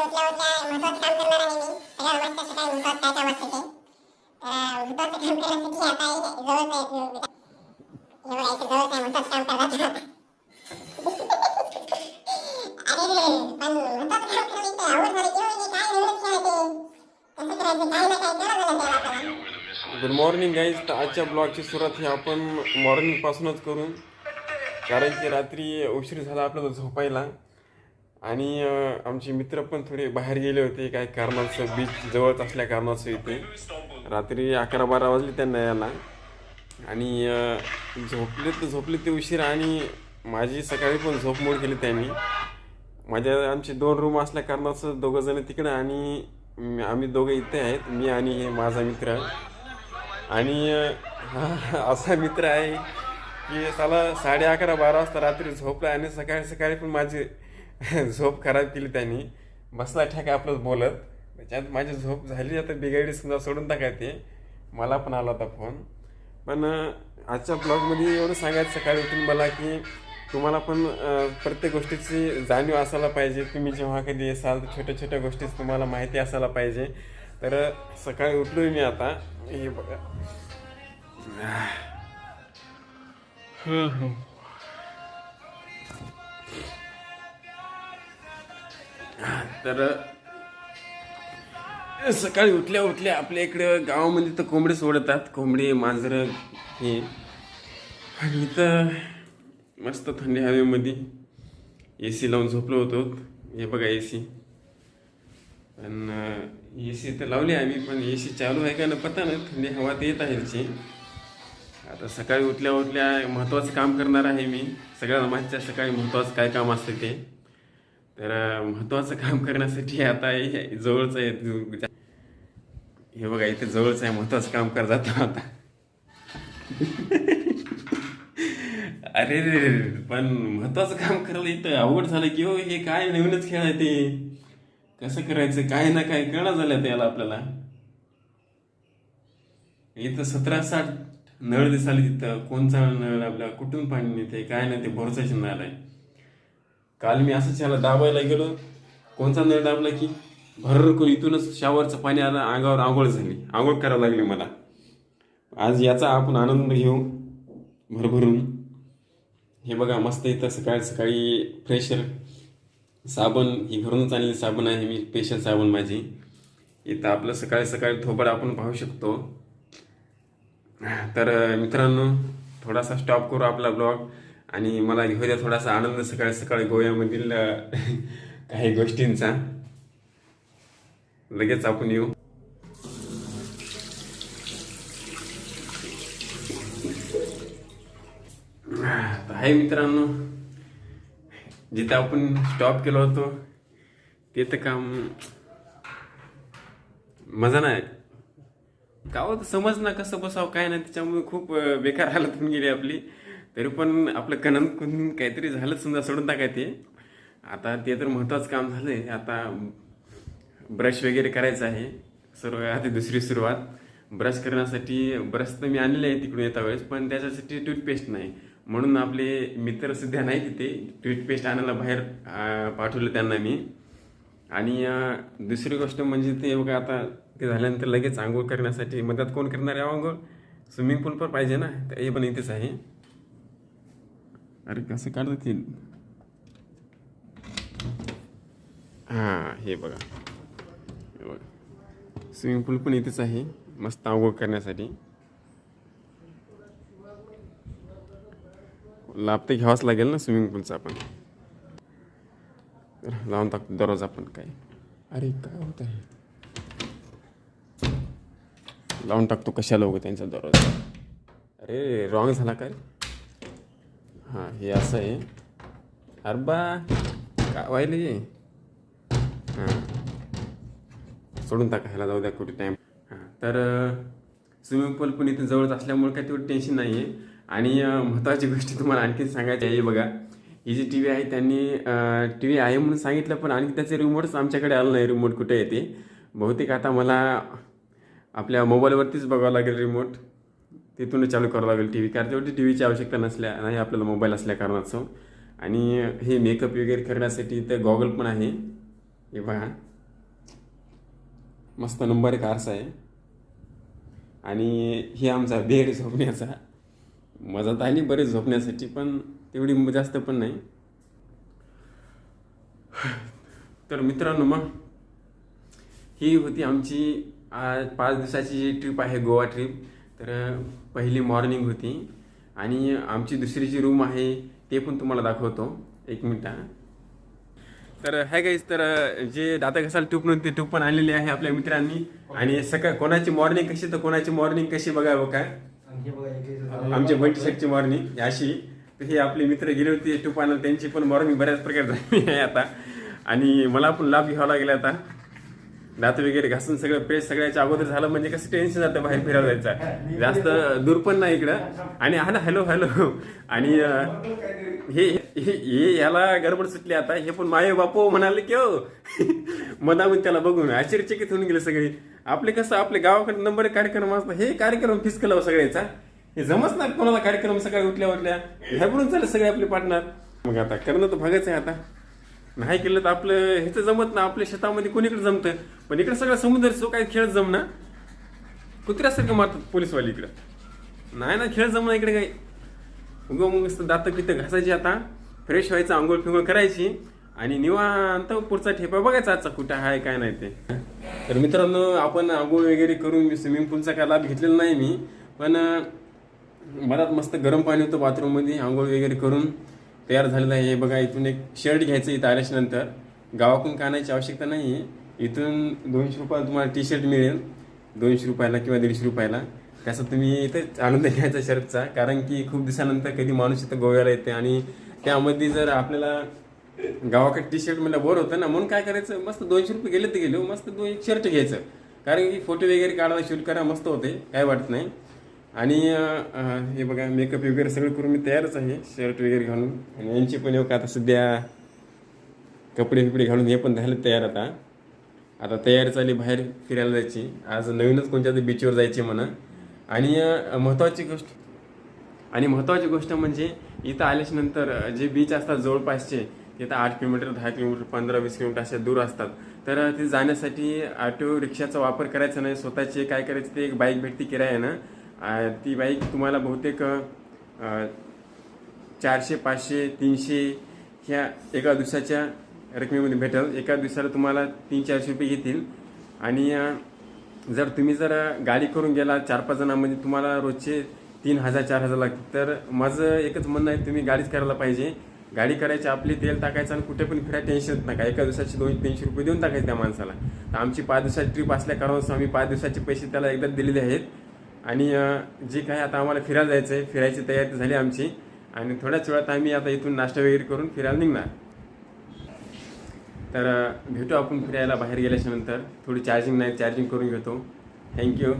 उठल्या उठल्या महत्वाचं काम करणार आहे मी सगळ्यात मस्त सकाळी महत्वाचं काय काम असतं ते तर महत्वाचं काम करण्यासाठी आता जवळच आहे इथे जवळच आहे महत्वाचं काम अरे पण महत्वाचं काम करणं इथे आवड झाली काय नवीनच खेळ ते कसं करायचं काय ना काय करावं लागेल आपल्याला गुड मॉर्निंग गाईज तर आजच्या ब्लॉगची सुरुवात ही आपण मॉर्निंगपासूनच करून कारण की रात्री उशीर झाला आपल्याला झोपायला. आणि आमचे मित्र पण थोडे बाहेर गेले होते. काही कारणाचं बीच जवळच असल्या कारणाचं इथे. रात्री अकरा बारा वाजले त्यांना यायला. आणि झोपले तर झोपले ते उशीर आणि माझी सकाळी पण झोप मोड केली त्यांनी. माझ्या आमचे दोन रूम असल्या कारणाचं दोघं जण तिकडं आणि आम्ही दोघं इथे आहेत. मी आणि हे माझा मित्र. आणि हा असा मित्र आहे की त्याला साडे अकरा बारा वाजता रात्री झोपला आणि सकाळी सकाळी पण माझी झोप खराब केली त्यांनी. बसला ठेका आपलंच बोलत. त्याच्यात माझी झोप झाली आता बिघाडी समजा सोडून टाकायचे. मला पण आला होता फोन. पण आजच्या ब्लॉगमध्ये एवढं सांगायचं सकाळी उठून मला की तुम्हाला पण प्रत्येक गोष्टीची जाणीव असायला पाहिजे. तुम्ही जेव्हा कधी येसाल तर छोट्या छोट्या गोष्टीच तुम्हाला माहिती असायला पाहिजे. तर सकाळी उठलोय मी आता. हे बघा. तर सकाळी उठल्या उठल्या आपल्या इकडे गावामध्ये तर कोंबडी सोडतात. कोंबडी मांजरं हे. आणि इथं मस्त थंडी हवेमध्ये ए सी लावून झोपलो होतो. हे बघा ए सी पण ए सी तर लावली आम्ही पण ए सी चालू आहे का ना पता नाही थंडी हवा तर येत आहे आता सकाळी उठल्या उठल्या महत्त्वाचं काम करणार आहे मी. सगळ्यांना माहिती आहे सकाळी महत्त्वाचं काय काम असतं ते. तर महत्त्वाचं काम करण्यासाठी आता हे जवळच आहे हे बघा इथे जवळच आहे महत्त्वाचं काम कर जातो आता. अरे रे रे पण महत्वाचं काम करायला इथं अवघड झालं की हो हे काय नवीनच खेळ आहे ते. कसं करायचं काय ना काय कळणं झालं त्याला आपल्याला. इथं सतरा साठ नळ दिसाले तिथं कोणचा नळ आपल्या कुठून पाणी नेते काय नाही ते भरोसाच नळ आहे काल मी असंच ह्याला दाबायला गेलो. कोणचा नळ दाबला की? भरकून इथूनच शावरचं पाणी आलं अंगावर आंघोळ झाली. आंघोळ करावं लागली मला. आज याचा आपण आनंद घेऊ भरभरून. हे बघा मस्त इथं सकाळी सकाळी फ्रेशर साबण ही घरूनच आणलेली साबण आहे मी स्पेशल साबण माझी. इथं आपलं सकाळी सकाळी थोबड आपण पाहू शकतो. तर मित्रांनो थोडासा स्टॉप करू आपला ब्लॉग आणि मला घेऊ द्या थोडासा आनंद सकाळी सकाळी गोव्यामधील काही गोष्टींचा. लगेच आपण येऊ. आहे मित्रांनो जिथे आपण स्टॉप केलो होतो ते तर काम मजा नाही. गावात समज ना कसं बसावं काय नाही त्याच्यामुळे खूप बेकार हालत होऊन गेली आपली. तरी पण आपलं कणन कुणून काहीतरी झालं समजा सोडून टाकायचे आता ते तर महत्त्वाचं काम झालं आहे आता ब्रश वगैरे करायचं आहे. सर्व आता दुसरी सुरुवात. ब्रश करण्यासाठी ब्रश तर मी आणलेले आहे तिकडून येता वेळेस पण त्याच्यासाठी टूथपेस्ट नाही. म्हणून आपले मित्र सध्या नाही तिथे टूथपेस्ट आणायला बाहेर पाठवलं त्यांना मी. आणि दुसरी गोष्ट म्हणजे ते बघा आता ते झाल्यानंतर लगेच आंघोळ करण्यासाठी मदत कोण करणार आहे? आंघोळ? स्विमिंग पूल पण पाहिजे ना? तर हे पण इथेच आहे. अरे कसं काढतात ते हां हे बघा. हे बघा. स्विमिंग पूल पण इथेच आहे. मस्त आंघोळ करण्यासाठी. लाभ तर घ्यावाच लागेल ना स्विमिंग पूलचा आपण लावून टाकतो दररोज आपण काय अरे काय होत आहे? लावून टाकतो कशाला उगं त्यांचा दररोज? अरे रॉंग झाला काय? हां. हे असं आहे. अरे बा काय व्हायला हे? हां. सोडून टाका ह्याला जाऊ द्या कुठे टाईम हां. तर स्विमिंग पूल पण इथे जवळच असल्यामुळे काही तेवढं टेन्शन नाही आहे आणि महत्त्वाची गोष्ट तुम्हाला आणखी सांगायची आहे बघा. ही जी टी व्ही आहे त्यांनी टी व्ही आहे म्हणून सांगितलं पण आणखी त्याचे रिमोटच आमच्याकडे आलं नाही रिमोट कुठे येते बहुतेक आता मला आपल्या मोबाईलवरतीच बघावं लागेल रिमोट तिथूनच चालू करावं लागेल टी व्ही कारण तेवढी टी व्हीची आवश्यकता नसल्या नाही आपल्याला मोबाईल असल्या कारणाचं आणि हे मेकअप वगैरे करण्यासाठी इथं गॉगल पण आहे. हे बघा. मस्त नंबर एक आरसा आहे. आणि हे आमचा बेड झोपण्याचा. मजा तर आली बरेच झोपण्यासाठी पण तेवढी जास्त पण नाही. तर मित्रांनो मग ही होती आमची आज पाच दिवसाची जी ट्रिप आहे गोवा ट्रिप तर पहिली मॉर्निंग होती आणि आमची दुसरी जी रूम आहे ते पण तुम्हाला दाखवतो. एक मिनटा तर हाय गाईज तर जे दाता घसाल ट्यूब नव्हती ट्यूब पण आणलेली आहे आपल्या मित्रांनी. आणि सकाळ कोणाची मॉर्निंग कशी तर कोणाची मॉर्निंग कशी बघावं काय? आमच्या बंटी शेटची मॉर्निंग अशी तर हे आपले मित्र गेले होते ट्यूब आणायला. त्यांची पण मॉर्निंग बऱ्याच प्रकारे झाली आहे आता. आणि मला पण लाभ घ्यावा लागेल आता. दात वगैरे घासून सगळं फ्रेश सगळ्याच्या अगोदर झालं म्हणजे कसं टेन्शन जातं बाहेर फिरायला जायचं. जास्त दूर पण नाही इकडं. आणि हा ना हॅलो हॅलो आणि हे हे हे याला गडबड सुटली आता. हे पण माये बापू म्हणाले की हो मनामध्ये त्याला बघून आश्चर्यचकित होऊन गेले सगळे. आपले कसं आपले गावाकडे नंबर कार्यक्रम असतो. हे कार्यक्रम फिसकला सगळ्याचा. हे जमच ना कोणाला कार्यक्रम सकाळी उठल्या उठल्या ह्याकडून चालले सगळे आपले पार्टनर मग आता करणं तर भागच आहे आता. नाही केलं तर आपलं ह्याचं जमत ना आपल्या शेतामध्ये कोणीकडे जमतं? पण इकडे सगळं समुद्र जो काय खेळत जमना कुत्र्यासारखं मारतात पोलीसवाले इकडं. नाही ना खेळत जमना इकडे काही. उग मग दात पित्त घासायची आता. फ्रेश व्हायचं आंघोळ फिंगोळ करायची. आणि निवांत पुढचा ठेपा बघायचा आजचा कुठं आहे काय नाही ते. तर मित्रांनो आपण आंघोळ वगैरे करून मी स्विमिंग पूलचा काय लाभ घेतलेला नाही मी. पण अं, मस्त गरम पाणी होतं बाथरूममध्ये आंघोळ वगैरे करून. तयार झालेलं आहे. हे बघा इथून एक शर्ट घ्यायचं इथं आल्याच्यानंतर. गावाकडून कानायची आवश्यकता नाही आहे इथून दोनशे रुपयाला तुम्हाला टी शर्ट मिळेल. दोनशे रुपयाला किंवा दीडशे रुपयाला. त्याचा तुम्ही इथं आनंद घ्यायचा शर्टचा. कारण की खूप दिवसानंतर कधी माणूस इथं गोव्याला येते आणि त्यामध्ये जर आपल्याला गावाकडे टी शर्ट मला बोर होतं ना म्हणून काय करायचं? मस्त दोनशे रुपये गेले तर गेलो. मस्त दोन एक शर्ट घ्यायचं. कारण की फोटो वगैरे काढायला शूट करा मस्त होते. काय वाटत नाही. आणि हे बघा मेकअप वगैरे सगळं करून मी तयारच आहे. शर्ट वगैरे घालून. आणि यांची पण येऊ का आता सध्या कपडे बिपडे घालून हे पण झाले तयार आता. आता तयारी चालली बाहेर फिरायला जायची. आज नवीनच कोणत्या तरी बीचवर जायची म्हणा. आणि महत्त्वाची गोष्ट आणि महत्त्वाची गोष्ट म्हणजे इथं आल्याच्यानंतर जे बीच असतात जवळपासचे तिथं आठ किलोमीटर दहा किलोमीटर पंधरा वीस किलोमीटर असे दूर असतात. तर ते तिथे जाण्यासाठी ऑटो रिक्षाचा वापर करायचा नाही. स्वतःचे काय करायचं ते एक बाईक भेटती किराया ना ती बाईक तुम्हाला बहुतेक चारशे पाचशे तीनशे ह्या एका दिवसाच्या रकमेमध्ये भेटेल. एका दिवसाला तुम्हाला तीन चारशे रुपये घेतील आणि जर तुम्ही जर गाडी करून गेला चार पाच जणांमध्ये तुम्हाला रोजचे तीन हजार चार हजार लागतील. तर माझं एकच म्हणणं आहे तुम्ही गाडीच करायला पाहिजे. गाडी करायची आपली तेल टाकायचं आणि कुठे पण फिरायला टेन्शन येत नका. एका दिवसाचे दोन तीनशे रुपये देऊन टाकायचे त्या माणसाला. तर आमची पाच दिवसाची ट्रिप असल्या कारणास्तव आम्ही पाच दिवसाचे पैसे त्याला एकदा दिलेले आहेत. आणि जे काही आता आम्हाला फिरायला जायचं आहे फिरायची तयारी झाली आमची. आणि थोड्याच वेळात आम्ही आता इथून नाश्ता वगैरे करून फिरायला निघणार. तर भेटू आपण फिरायला बाहेर गेल्याच्यानंतर थोडी चार्जिंग नाही चार्जिंग करून घेतो. थँक्यू